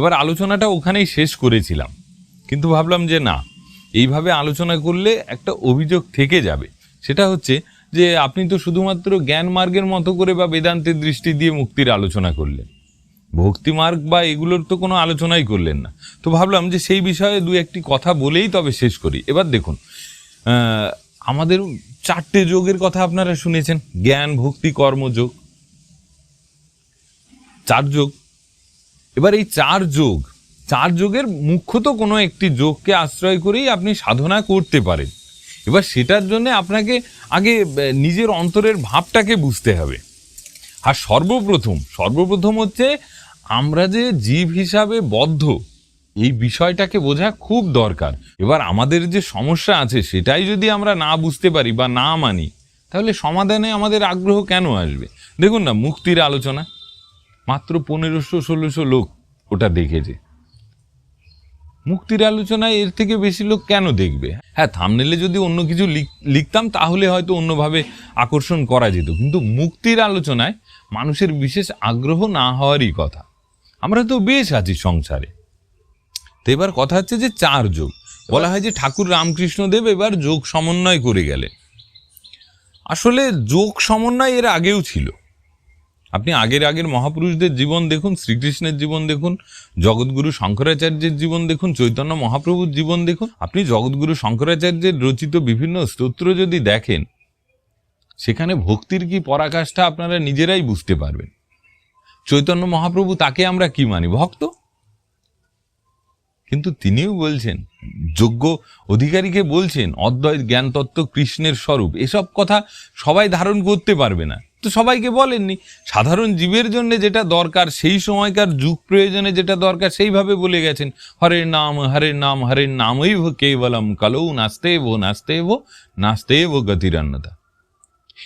এবার আলোচনাটা ওখানেই শেষ করেছিলাম। কিন্তু ভাবলাম যে না, এইভাবে আলোচনা করলে একটা অভিযোগ থেকে যাবে। সেটা হচ্ছে যে আপনি তো শুধুমাত্র জ্ঞান মার্গের মতো করে বা বেদান্তের দৃষ্টি দিয়ে মুক্তির আলোচনা করলেন। ভক্তি মার্গ বা এগুলোর তো কোনো আলোচনাই করলেন না। তো ভাবলাম যে সেই বিষয়ে দু একটি কথা বলেই তবে শেষ করি। এবার দেখুন আমাদের চারটে যোগের কথা আপনারা শুনেছেন, জ্ঞান, ভক্তি কর্মযোগ চার যোগ এবার এই চার যোগ, চার যোগের মুখ্যত কোনো একটি যোগকে আশ্রয় করেই আপনি সাধনা করতে পারেন। এবার সেটার জন্য আপনাকে আগে নিজের অন্তরের ভাবটাকে বুঝতে হবে। আর সর্বপ্রথম সর্বপ্রথম হচ্ছে আমরা যে জীব হিসাবে বদ্ধ, এই বিষয়টাকে বোঝা খুব দরকার। এবার আমাদের যে সমস্যা আছে, সেটাই যদি আমরা না বুঝতে পারি বা না মানি, তাহলে সমাধানে আমাদের আগ্রহ কেন আসবে? দেখুন না, মুক্তির আলোচনা। মাত্র পনেরোশো, ষোলোশো লোক ওটা দেখেছে। মুক্তির আলোচনায় এর থেকে বেশি লোক কেন দেখবে? হ্যাঁ থামনেলে যদি অন্য কিছু লিখ- লিখতাম, তাহলে হয়তো অন্যভাবে আকর্ষণ করা যেত। কিন্তু মুক্তির আলোচনায় মানুষের বিশেষ আগ্রহ না হওয়ারই কথা। আমরা তো বেশ আছি সংসারে। তো এবার কথা হচ্ছে যে চার যোগ। বলা হয় যে ঠাকুর রামকৃষ্ণদেব এবার যোগ সমন্বয় করে গেলেন। আসলে যোগ সমন্বয় এর আগেও ছিল। আপনি আগের আগের মহাপুরুষদের জীবন দেখুন, শ্রীকৃষ্ণের জীবন দেখুন, জগৎগুরু শঙ্করাচার্যের জীবন দেখুন, চৈতন্য মহাপ্রভুর জীবন দেখুন। আপনি জগৎগুরু শঙ্করাচার্যের রচিত বিভিন্ন স্তোত্র যদি দেখেন, সেখানে ভক্তির কি পরাকাষ্ঠা আপনারা নিজেরাই বুঝতে পারবেন। চৈতন্য মহাপ্রভু তাকে আমরা কি মানি? ভক্ত? কিন্তু তিনিও বলছেন, যোগ্য অধিকারীকে বলছেন, অদ্বৈত জ্ঞানতত্ত্ব কৃষ্ণের স্বরূপ, এসব কথা সবাই ধারণ করতে পারবে না। তো সবাইকে বলেননি। সাধারণ জীবের জন্য যেটা দরকার, সেই সময়কার যুগ প্রয়োজনে যেটা দরকার, সেইভাবে বলে গেছেন হরের নাম হরের নাম হরের নামই ভো কেবলম কালৌ নাস্তে ভো নাস্তে ভো নাস্তে ভো গতিরান্নতা।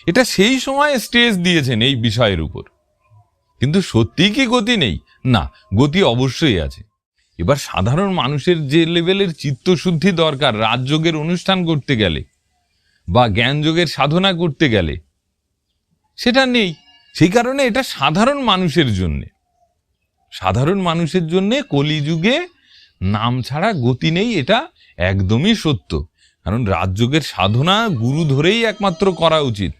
এটা সেই সময় স্টেজ দিয়েছেন এই বিষয়ের উপর। কিন্তু সত্যি কি গতি নেই? না, গতি অবশ্যই আছে। এবার সাধারণ মানুষের যে লেভেলের চিত্তশুদ্ধি দরকার, রাজযোগের অনুষ্ঠান করতে গেলে বা জ্ঞানযোগের সাধনা করতে গেলে সেটা নেই। সেই কারণে এটা সাধারণ মানুষের জন্যে। সাধারণ মানুষের জন্যে কলিযুগে নাম ছাড়া গতি নেই, এটা একদমই সত্য। কারণ রাজযোগের সাধনা গুরু ধরেই একমাত্র করা উচিত।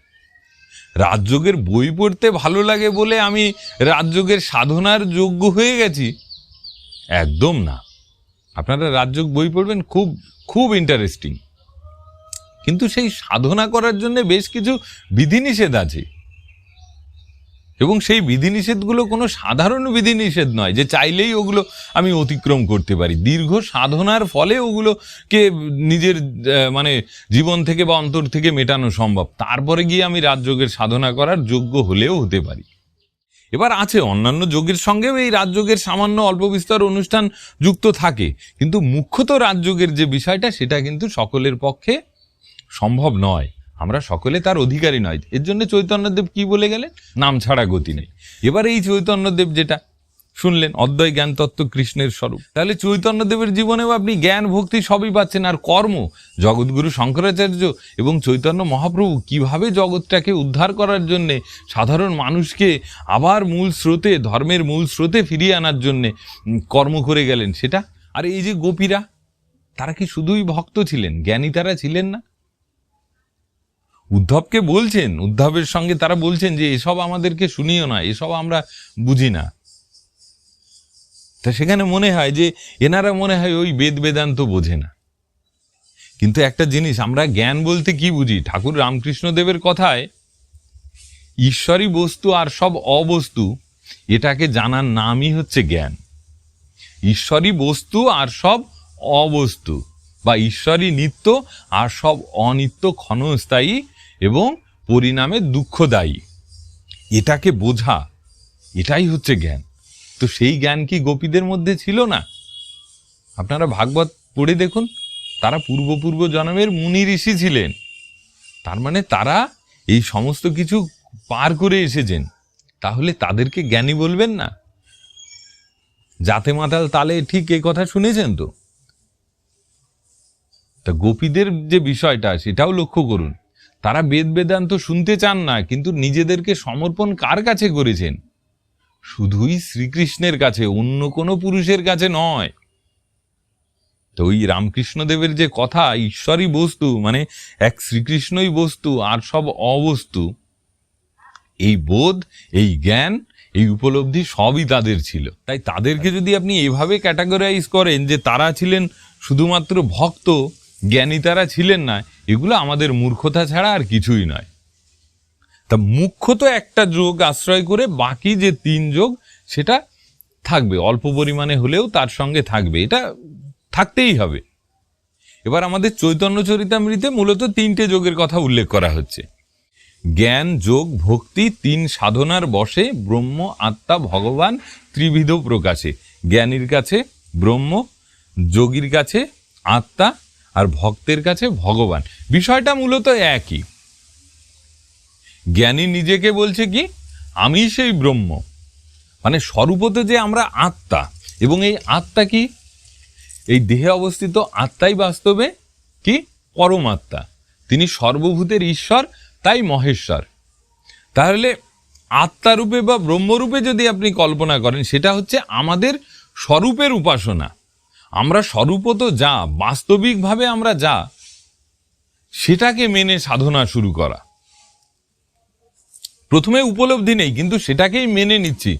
রাজযোগের বই পড়তে ভালো লাগে বলে আমি রাজযোগের সাধনার যোগ্য হয়ে গেছি। একদম না। আপনারা রাজযোগ বই পড়বেন, খুব খুব ইন্টারেস্টিং কিন্তু সেই সাধনা করার জন্য বেশ কিছু বিধিনিষেধ আছে। এবং সেই বিধিনিষেধগুলো কোনো সাধারণ বিধিনিষেধ নয় যে চাইলেই ওগুলো আমি অতিক্রম করতে পারি। দীর্ঘ সাধনার ফলে ওগুলোকে নিজের মানে জীবন থেকে বা অন্তর থেকে মেটানো সম্ভব। তারপরে গিয়ে আমি রাজযোগের সাধনা করার যোগ্য হলেও হতে পারি। এবার আছে অন্যান্য যোগের সঙ্গেও এই রাজযোগের সামান্য অল্প বিস্তর অনুষ্ঠান যুক্ত থাকে। কিন্তু মুখ্যত রাজযোগের যে বিষয়টা, সেটা কিন্তু সকলের পক্ষে সম্ভব নয়। আমরা সকলে তার অধিকারী নয়। এর জন্য চৈতন্যদেব কি বলে গেলেন? নাম ছাড়া গতি নেই। এবার এই চৈতন্যদেব যেটা, শুনলেন, অদ্বয় জ্ঞান তত্ত্ব কৃষ্ণের স্বরূপ। তাহলে চৈতন্যদেবের জীবনেও আপনি জ্ঞান, ভক্তি সবই পাচ্ছেন, আর কর্ম, জগৎগুরু শঙ্করাচার্য এবং চৈতন্য মহাপ্রভু কীভাবে জগৎটাকে উদ্ধার করার জন্যে, সাধারণ মানুষকে আবার মূল স্রোতে, ধর্মের মূল স্রোতে ফিরিয়ে আনার জন্যে কর্ম করে গেলেন সেটা? আর এই যে গোপীরা, তারা কি শুধুই ভক্ত ছিলেন? জ্ঞানী তারা ছিলেন না? উদ্ধবকে বলছেন, উদ্ধবের সঙ্গে তারা বলছেন যে, এসব আমাদেরকে শুনিও না, এসব আমরা বুঝি না। তা সেখানে মনে হয় যে, এনারা মনে হয় ওই বেদ বেদান্ত বোঝে না। কিন্তু একটা জিনিস, আমরা জ্ঞান বলতে কি বুঝি? ঠাকুর রামকৃষ্ণদেবের কথায়, ঈশ্বরী বস্তু আর সব অবস্তু, এটাকে জানার নামই হচ্ছে জ্ঞান। ঈশ্বরী বস্তু আর সব অবস্তু, বা ঈশ্বরী নিত্য আর সব অনিত্য ক্ষণস্থায়ী এবং পরিণামে দুঃখদায়ী। এটাকে বোঝা, এটাই হচ্ছে জ্ঞান। তো সেই জ্ঞান কি গোপীদের মধ্যে ছিল না? আপনারা ভাগবত পড়ে দেখুন, তারা পূর্বপূর্ব জন্মের মুনি ঋষি ছিলেন। তার মানে তারা এই সমস্ত কিছু পার করে এসেছেন। তাহলে তাদেরকে জ্ঞানী বলবেন না? জাতে মাতাল তালে ঠিক এই কথা শুনেছেন তো? তা গোপীদের যে বিষয়টা, সেটাও লক্ষ্য করুন। তারা বেদ বেদান্ত শুনতে চান না, কিন্তু নিজেদেরকে সমর্পণ কার কাছে করেছেন? শুধুই শ্রীকৃষ্ণের কাছে, অন্য কোনো পুরুষের কাছে নয়। তো ওই রামকৃষ্ণদেবের যে কথা, ঈশ্বরই বস্তু মানে এক শ্রীকৃষ্ণই বস্তু, আর সব অবস্তু, এই বোধ, এই জ্ঞান, এই উপলব্ধি সবই তাদের ছিল। তাই তাদেরকে যদি আপনি এভাবে ক্যাটাগরাইজ করেন যে তারা ছিলেন শুধুমাত্র ভক্ত, জ্ঞানী তারা ছিলেন না এগুলো আমাদের মূর্খতা ছাড়া আর কিছুই নয়। তা মুখ্য তো একটা যোগ আশ্রয় করে বাকি যে তিন যোগ, সেটা থাকবে। অল্প পরিমাণে হলেও তার সঙ্গে থাকবে। এটা থাকতেই হবে। এবার আমাদের চৈতন্য চরিতামৃতে মূলত তিনটে যোগের কথা উল্লেখ করা হচ্ছে। জ্ঞান, যোগ, ভক্তি, তিন সাধনার বসে ব্রহ্ম, আত্মা, ভগবান, ত্রিবিধ প্রকাশে। জ্ঞানীর কাছে ব্রহ্ম, যোগীর কাছে আত্মা আর ভক্তের কাছে ভগবান। বিষয়টা মূলত একই। জ্ঞানী নিজেকে বলছে কি, আমি সেই ব্রহ্ম। মানে স্বরূপতে যে আমরা আত্মা। এবং এই আত্মা কি? এই দেহে অবস্থিত আত্মাই বাস্তবে কি? পরমাত্মা। তিনি সর্বভূতের ঈশ্বর, তাই মহেশ্বর। তাহলে আত্মারূপে বা ব্রহ্মরূপে যদি আপনি কল্পনা করেন, সেটা হচ্ছে আমাদের স্বরূপের উপাসনা। আমরা স্বরূপত যা, বাস্তবিকভাবে আমরা যা, সেটাকে মেনে সাধনা শুরু করা। প্রথমে উপলব্ধি নেই, কিন্তু সেটাকেই মেনে নিচ্ছি।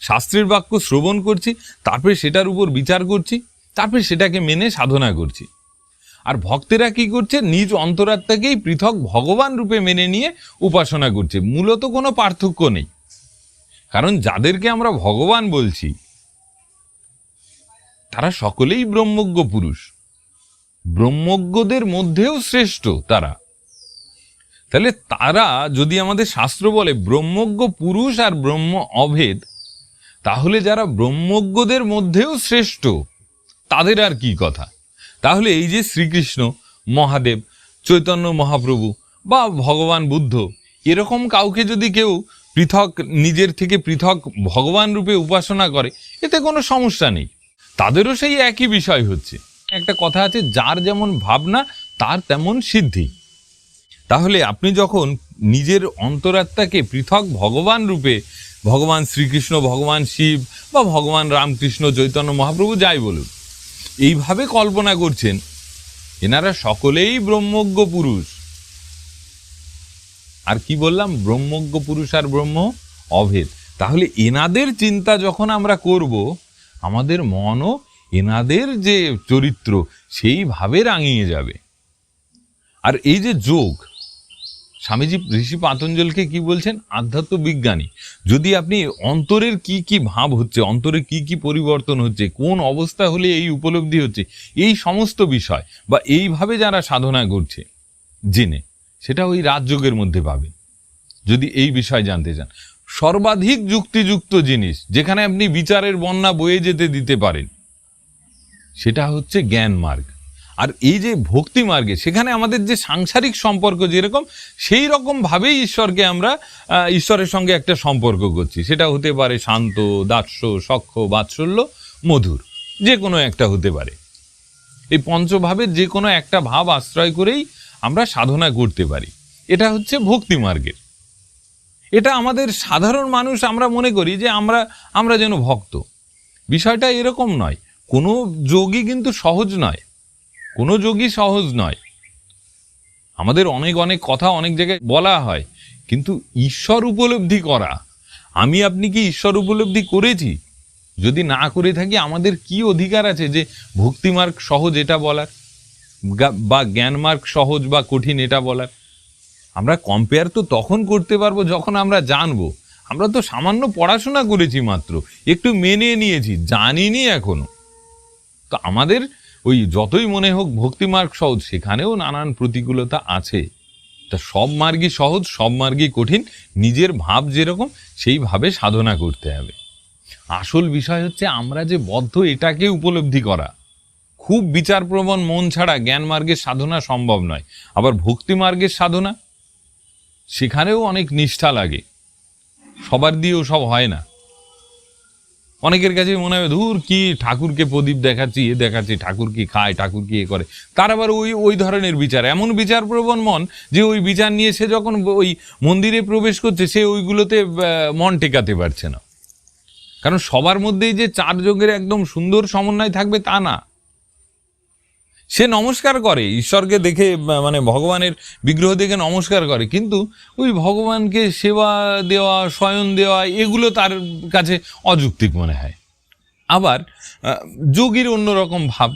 শাস্ত্রের বাক্য শ্রবণ করছি, তারপরে সেটার উপর বিচার করছি, তারপরে সেটাকে মেনে সাধনা করছি। আর ভক্তেরা কি করছে? নিজ অন্তরাত্মাকেই পৃথক ভগবান রূপে মেনে নিয়ে উপাসনা করছে। মূলত কোনো পার্থক্য নেই। কারণ যাদেরকে আমরা ভগবান বলছি তারা সকলেই ব্রহ্মজ্ঞ পুরুষ। ব্রহ্মজ্ঞদের মধ্যেও শ্রেষ্ঠ তারা। তাহলে তারা যদি আমাদের শাস্ত্র বলে ব্রহ্মজ্ঞ পুরুষ আর ব্রহ্ম অভেদ, তাহলে যারা ব্রহ্মজ্ঞদের মধ্যেও শ্রেষ্ঠ, তাদের আর কি কথা? তাহলে এই যে শ্রীকৃষ্ণ, মহাদেব, চৈতন্য মহাপ্রভু বা ভগবান বুদ্ধ, এরকম কাউকে যদি কেউ পৃথক, নিজের থেকে পৃথক ভগবান রূপে উপাসনা করে, এতে কোনো সমস্যা নেই। তাদেরও সেই একই বিষয় হচ্ছে। একটা কথা আছে, যার যেমন ভাবনা, তার তেমন সিদ্ধি। তাহলে আপনি যখন নিজের অন্তরাত্মাকে পৃথক ভগবান রূপে, ভগবান শ্রীকৃষ্ণ, ভগবান শিব বা ভগবান রামকৃষ্ণ, চৈতন্য মহাপ্রভু যাই বলুন, এইভাবে কল্পনা করছেন, এনারা সকলেই ব্রহ্মজ্ঞ পুরুষ। আর কি বললাম? ব্রহ্মজ্ঞ পুরুষ আর ব্রহ্ম অভেদ। তাহলে এনাদের চিন্তা যখন আমরা করব আমাদের মনও এনাদের যে চরিত্র সেইভাবে রাঙিয়ে যাবে। আর এই যে যোগ, স্বামীজি ঋষি পাতঞ্জলকে কি বলছেন? আধ্যাত্ম বিজ্ঞানী। যদি আপনি অন্তরের কি কি ভাব হচ্ছে, অন্তরে কি কি পরিবর্তন হচ্ছে, কোন অবস্থা হলে এই উপলব্ধি হচ্ছে, এই সমস্ত বিষয় বা এইভাবে যারা সাধনা করছে, জেনে, সেটা ওই রাজযোগের মধ্যে পাবেন। যদি এই বিষয় জানতে চান। সর্বাধিক যুক্তিযুক্ত জিনিস, যেখানে আপনি বিচারের বন্যা বয়ে যেতে দিতে পারেন। সেটা হচ্ছে জ্ঞান মার্গ। আর এই যে ভক্তি মার্গে, সেখানে আমাদের যে সাংসারিক সম্পর্ক যেরকম, সেই রকম ভাবেই ঈশ্বরকে আমরা ঈশ্বরের সঙ্গে একটা সম্পর্ক করছি। সেটা হতে পারে শান্ত, দাস্য সখ্য বাৎসল্য, মধুর। যে কোনো একটা হতে পারে। এই পঞ্চভাবের যে কোনো একটা ভাব আশ্রয় করেই আমরা সাধনা করতে পারি। এটা হচ্ছে ভক্তি মার্গের। এটা আমাদের সাধারণ মানুষ আমরা মনে করি যে আমরা আমরা যেন ভক্ত। বিষয়টা এরকম নয়। কোনো যোগী কিন্তু সহজ নয়। কোনো যোগী সহজ নয়। আমাদের অনেক অনেক কথা অনেক জায়গায় বলা হয়, কিন্তু ঈশ্বর উপলব্ধি করা, আমি আপনি কি ঈশ্বর উপলব্ধি করেছি? যদি না করে থাকি আমাদের কি অধিকার আছে যে ভক্তিমার্গ সহজ এটা বলার? বা জ্ঞানমার্গ সহজ বা কঠিন এটা বলার? আমরা কম্পেয়ার তো তখন করতে পারব যখন আমরা জানব। আমরা তো সামান্য পড়াশোনা করেছি মাত্র, একটু মেনে নিয়েছি, জানিনি এখনও। তো আমাদের ওই যতই মনে হোক ভক্তি মার্গ সহজ, সেখানেও নানান প্রতিকূলতা আছে। তা সব মার্গই সহজ, সব মার্গই কঠিন, নিজের ভাব যেরকম, সেইভাবে সাধনা করতে হবে। আসল বিষয় হচ্ছে আমরা যে বদ্ধ, এটাকে উপলব্ধি করা। খুব বিচারপ্রবণ মন ছাড়া জ্ঞান মার্গের সাধনা সম্ভব নয়, আবার ভক্তি মার্গের সাধনা? সেখানেও অনেক নিষ্ঠা লাগে। সবার দিয়েও সব হয় না। অনেকের কাছে মনে হবে ধুর, কি ঠাকুরকে প্রদীপ দেখাচ্ছি, এ দেখাচ্ছি, ঠাকুর কি খায়, ঠাকুর কি এ করে? তার আবার ওই ওই ধরনের বিচার। এমন বিচার প্রবণ মন যে ওই বিচার নিয়ে সে যখন ওই মন্দিরে প্রবেশ করছে, সে ওইগুলোতে মন টেকাতে পারছে না। কারণ সবার মধ্যেই যে চার যোগের একদম সুন্দর সমন্বয় থাকবে তা না। সে নমস্কার করে, ঈশ্বরকে দেখে মানে ভগবানের বিগ্রহ দেখে নমস্কার করে, কিন্তু ওই ভগবানকে সেবা দেওয়া, শয়ন দেওয়া, এগুলো তার কাছে অযৌক্তিক মনে হয়। আবার যোগীর অন্যরকম ভাব।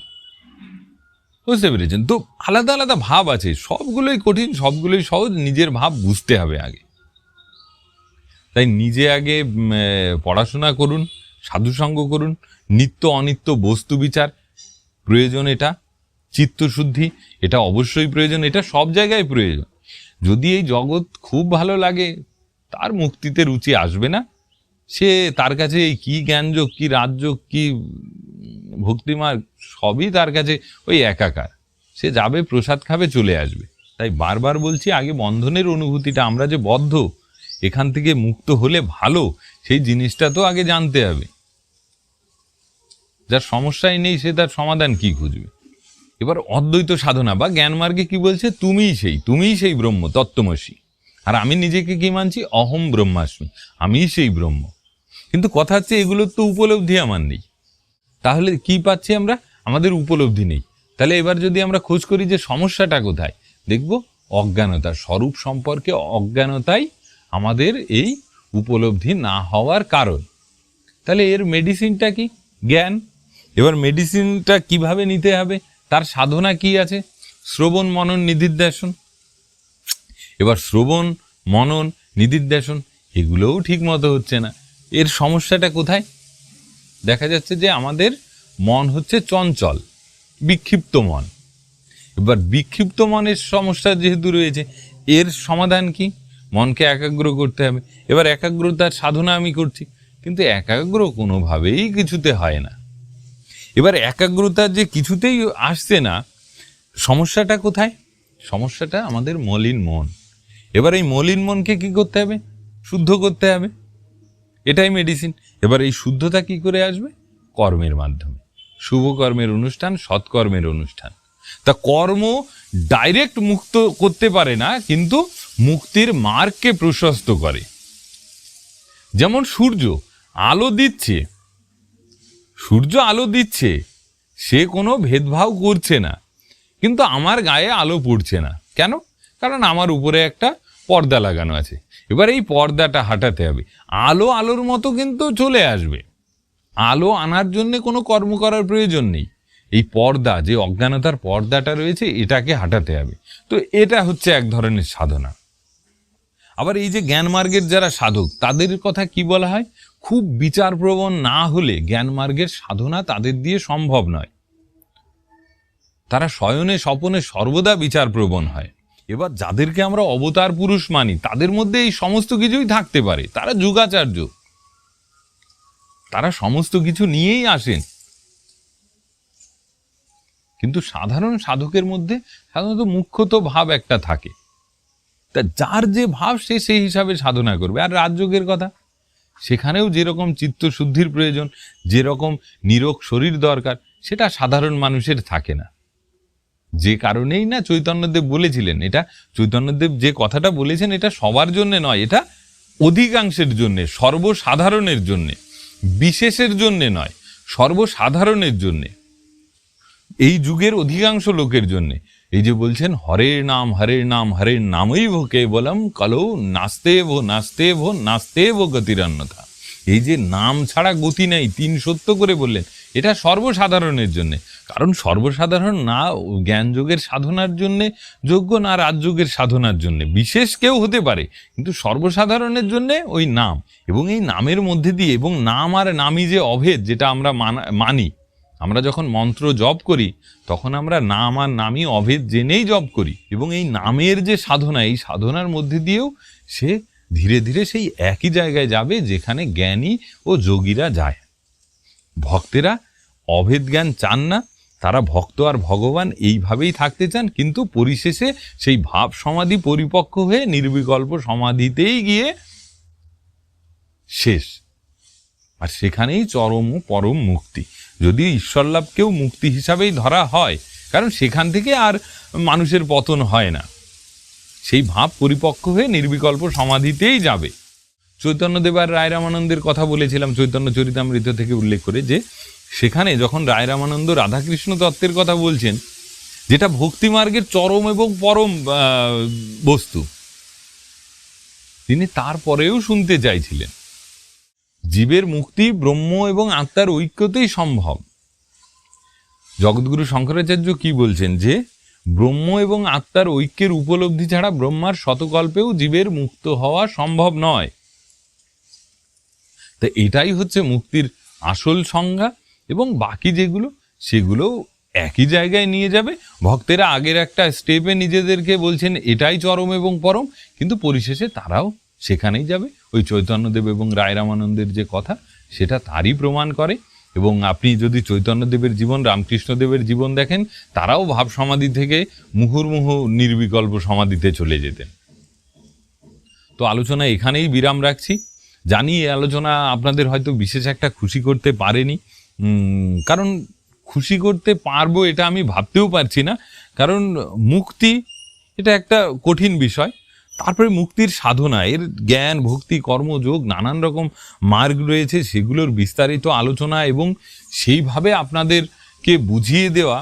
বুঝতে পেরেছেন? তো আলাদা আলাদা ভাব আছে, সবগুলোই কঠিন, সবগুলোই সহজ, নিজের ভাব বুঝতে হবে আগে। তাই নিজে আগে পড়াশোনা করুন, সাধুসঙ্গ করুন, নিত্য অনিত্য বস্তু বিচার, প্রয়োজন এটা। চিত্তশুদ্ধি, এটা অবশ্যই প্রয়োজন, এটা সব জায়গায় প্রয়োজন। যদি এই জগৎ খুব ভালো লাগে, তার মুক্তিতে রুচি আসবে না। সে তার কাছে এই কী জ্ঞানযোগ, কি রাজযোগ, কি ভক্তিমার্গ, সবই তার কাছে ওই একাকার। সে যাবে, প্রসাদ খাবে, চলে আসবে। তাই বারবার বলছি, আগে বন্ধনের অনুভূতিটা, আমরা যে বদ্ধ, এখান থেকে মুক্ত হলে ভালো, সেই জিনিসটা তো আগে জানতে হবে। যার সমস্যাই নেই, সে তার সমাধান কি খুঁজবে? এবার অদ্বৈত সাধনা বা জ্ঞান মার্গে কি বলছে? তুমিই সেই তুমিই সেই ব্রহ্ম, তত্ত্বমসী। আর আমি নিজেকে কি মানছি? অহম ব্রহ্মাস্মি, আমিই সেই ব্রহ্ম। কিন্তু কথা হচ্ছে এগুলোর তো উপলব্ধি আমার নেই। তাহলে কি পাচ্ছি আমরা? আমাদের উপলব্ধি নেই। তাহলে এবার যদি আমরা খোঁজ করি যে সমস্যাটা কোথায়, দেখব অজ্ঞানতা স্বরূপ সম্পর্কে অজ্ঞানতাই আমাদের এই উপলব্ধি না হওয়ার কারণ। তাহলে এর মেডিসিনটা কি? জ্ঞান। এবার মেডিসিনটা কীভাবে নিতে হবে? তার সাধনা কি আছে? শ্রবণ মনন নিধিধ্যাসন এবার শ্রবণ মনন নিধিধ্যাসন এগুলোও ঠিক মতো হচ্ছে না। এর সমস্যাটা কোথায়? দেখা যাচ্ছে যে আমাদের মন হচ্ছে চঞ্চল, বিক্ষিপ্ত মন। এবার বিক্ষিপ্ত মনের সমস্যা যেহেতু রয়েছে, এর সমাধান কি? মনকে একাগ্র করতে হবে। এবার একাগ্রতার সাধনা আমি করছি, কিন্তু একাগ্র কোনোভাবেই কিছুতে হয় না। এবার একাগ্রতা যে কিছুতেই আসছে না, সমস্যাটা কোথায়? সমস্যাটা আমাদের মলিন মন। এবার এই মলিন মনকে কি করতে হবে? শুদ্ধ করতে হবে। এটাই মেডিসিন এবার এই শুদ্ধতা কি করে আসবে? কর্মের মাধ্যমে। শুভ কর্মের অনুষ্ঠান সৎকর্মের অনুষ্ঠান। তা কর্ম ডাইরেক্ট মুক্ত করতে পারে না, কিন্তু মুক্তির মার্গকে প্রশস্ত করে। যেমন সূর্য আলো দিচ্ছে সূর্য আলো দিচ্ছে, সে কোনো ভেদভাব করছে না। কিন্তু আমার গায়ে আলো পড়ছে না। কেন? কারণ আমার উপরে একটা পর্দা লাগানো আছে। এবার এই পর্দাটা হাঁটাতে হবে। আলো আলোর মতো কিন্তু চলে আসবে। আলো আনার জন্য কোনো কর্ম করার প্রয়োজন নেই। এই পর্দা, যে অজ্ঞানতার পর্দাটা রয়েছে, এটাকে হাঁটাতে হবে। তো এটা হচ্ছে এক ধরনের সাধনা। আবার এই যে জ্ঞান মার্গের যারা সাধক, তাদের কথা কি বলা হয়? খুব বিচারপ্রবণ না হলে জ্ঞান মার্গের সাধনা তাদের দিয়ে সম্ভব নয়। তারা শয়নে স্বপনে সর্বদা বিচারপ্রবণ হয়। এবার যাদেরকে আমরা অবতার পুরুষ মানি, তাদের মধ্যে এই সমস্ত কিছুই থাকতে পারে। তারা যুগাচার্য। তারা সমস্ত কিছু নিয়েই আসেন। কিন্তু সাধারণ সাধকের মধ্যে সাধারণত মুখ্যত ভাব একটা থাকে। তা যার যে ভাব, সে সেই হিসাবে সাধনা করবে। আর রাজযোগের কথা সেখানেও যেরকম চিত্তশুদ্ধির প্রয়োজন, যেরকম নিরোগ শরীর দরকার, সেটা সাধারণ মানুষের থাকে না। যে কারণেই না চৈতন্যদেব বলেছিলেন, এটা চৈতন্যদেব যে কথাটা বলেছেন, এটা সবার জন্য নয়, এটা অধিকাংশের জন্য, সর্বসাধারণের জন্য, বিশেষের জন্য নয়, সর্বসাধারণের জন্যে। এই যুগের অধিকাংশ লোকের জন্য এই যে বলছেন, হরের নাম হরের নাম, হরের নামই ভো কেবলম, কলৌ নাস্তে ভো নাস্তে ভো নাস্তে ভো গতিরান্যতা এই যে নাম ছাড়া গতি নেই, তিন সত্য করে বললেন, এটা সর্বসাধারণের জন্যে। কারণ সর্বসাধারণ না জ্ঞানযোগের সাধনার জন্যে, যোগ্য না রাজযোগের সাধনার জন্যে। বিশেষ কেউ হতে পারে, কিন্তু সর্বসাধারণের জন্যে ওই নাম। এবং এই নামের মধ্যে দিয়ে, এবং নাম আর নামই যে অভেদ, যেটা আমরা মানি আমরা যখন মন্ত্র জপ করি, তখন আমরা নাম আর নামই অভেদ জেনেই জপ করি এবং এই নামের যে সাধনা, এই সাধনার মধ্যে দিয়েও সে ধীরে ধীরে সেই একই জায়গায় যাবে যেখানে জ্ঞানী ও যোগীরা যায়। ভক্তেরা অভেদ জ্ঞান চান না, তারা ভক্ত আর ভগবান এইভাবেই থাকতে চান, কিন্তু পরিশেষে সেই ভাব সমাধি পরিপক্ক হয়ে নির্বিকল্প সমাধিতেই গিয়ে শেষ। আর সেখানেই চরম ও পরম মুক্তি। যদিও ঈশ্বর লাভকেও মুক্তি হিসাবেই ধরা হয়, কারণ সেখান থেকে আর মানুষের পতন হয় না। সেই ভাব পরিপক্ক হয়ে নির্বিকল্প সমাধিতেই যাবে। চৈতন্যদেব আর রায় রামানন্দের কথা বলেছিলাম, চৈতন্য চরিতামৃত থেকে উল্লেখ করে যে, সেখানে যখন রায় রামানন্দ রাধাকৃষ্ণ তত্ত্বের কথা বলছেন, যেটা ভক্তি মার্গের চরম এবং পরম বস্তু, তিনি তারপরেও শুনতে চাইছিলেন। জীবের মুক্তি, ব্রহ্ম এবং আত্মার ঐক্যতেই সম্ভব। জগৎগুরু শঙ্করাচার্য কি বলছেন যে, ব্রহ্ম এবং আত্মার ঐক্যের উপলব্ধি ছাড়া ব্রহ্মার শতকল্পেও জীবের মুক্ত হওয়া সম্ভব নয়। তো এটাই হচ্ছে মুক্তির আসল সংজ্ঞা এবং বাকি যেগুলো, সেগুলো একই জায়গায় নিয়ে যাবে। ভক্তেরা আগের একটা স্টেপে নিজেদেরকে বলছেন, এটাই চরম এবং পরম। কিন্তু পরিশেষে তারাও সেখানেই যাবে। ওই চৈতন্যদেব এবং রায় রামানন্দের যে কথা, সেটা তারই প্রমাণ করে। এবং আপনি যদি চৈতন্যদেবের জীবন, রামকৃষ্ণদেবের জীবন দেখেন, তারাও ভাব সমাধি থেকে মুহুর্মুহু নির্বিকল্প সমাধিতে চলে যেতেন। তো আলোচনা এখানেই বিরাম রাখছি। জানি এই আলোচনা আপনাদের হয়তো বিশেষ একটা খুশি করতে পারেনি। কারণ খুশি করতে পারব এটা আমি ভাবতেও পারছি না। কারণ মুক্তি, এটা একটা কঠিন বিষয়। তারপরে মুক্তির সাধনা এর জ্ঞান, ভক্তি, কর্মযোগ, নানান রকম মার্গ রয়েছে, সেগুলোর বিস্তারিত আলোচনা এবং সেইভাবে আপনাদেরকে বুঝিয়ে দেওয়া,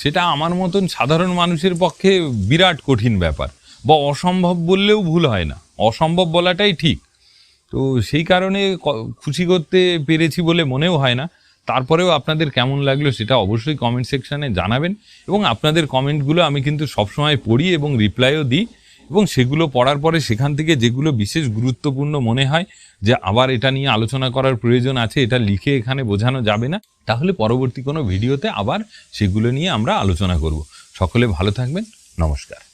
সেটা আমার মতন সাধারণ মানুষের পক্ষে বিরাট কঠিন ব্যাপার বা অসম্ভব বললেও ভুল হয় না, অসম্ভব বলাটাই ঠিক। তো সেই কারণে খুশি করতে পেরেছি বলে মনেও হয় না। তারপরেও আপনাদের কেমন লাগল সেটা অবশ্যই কমেন্ট সেকশানে জানাবেন এবং আপনাদের কমেন্টগুলো আমি কিন্তু সবসময় পড়ি এবং রিপ্লাইও দিই। এবং সেগুলো পড়ার পরে সেখান থেকে যেগুলো বিশেষ গুরুত্বপূর্ণ মনে হয় যে আবার এটা নিয়ে আলোচনা করার প্রয়োজন আছে, এটা লিখে এখানে বোঝানো যাবে না, তাহলে পরবর্তী কোনো ভিডিওতে আবার সেগুলো নিয়ে আমরা আলোচনা করব। সকলে ভালো থাকবেন, নমস্কার।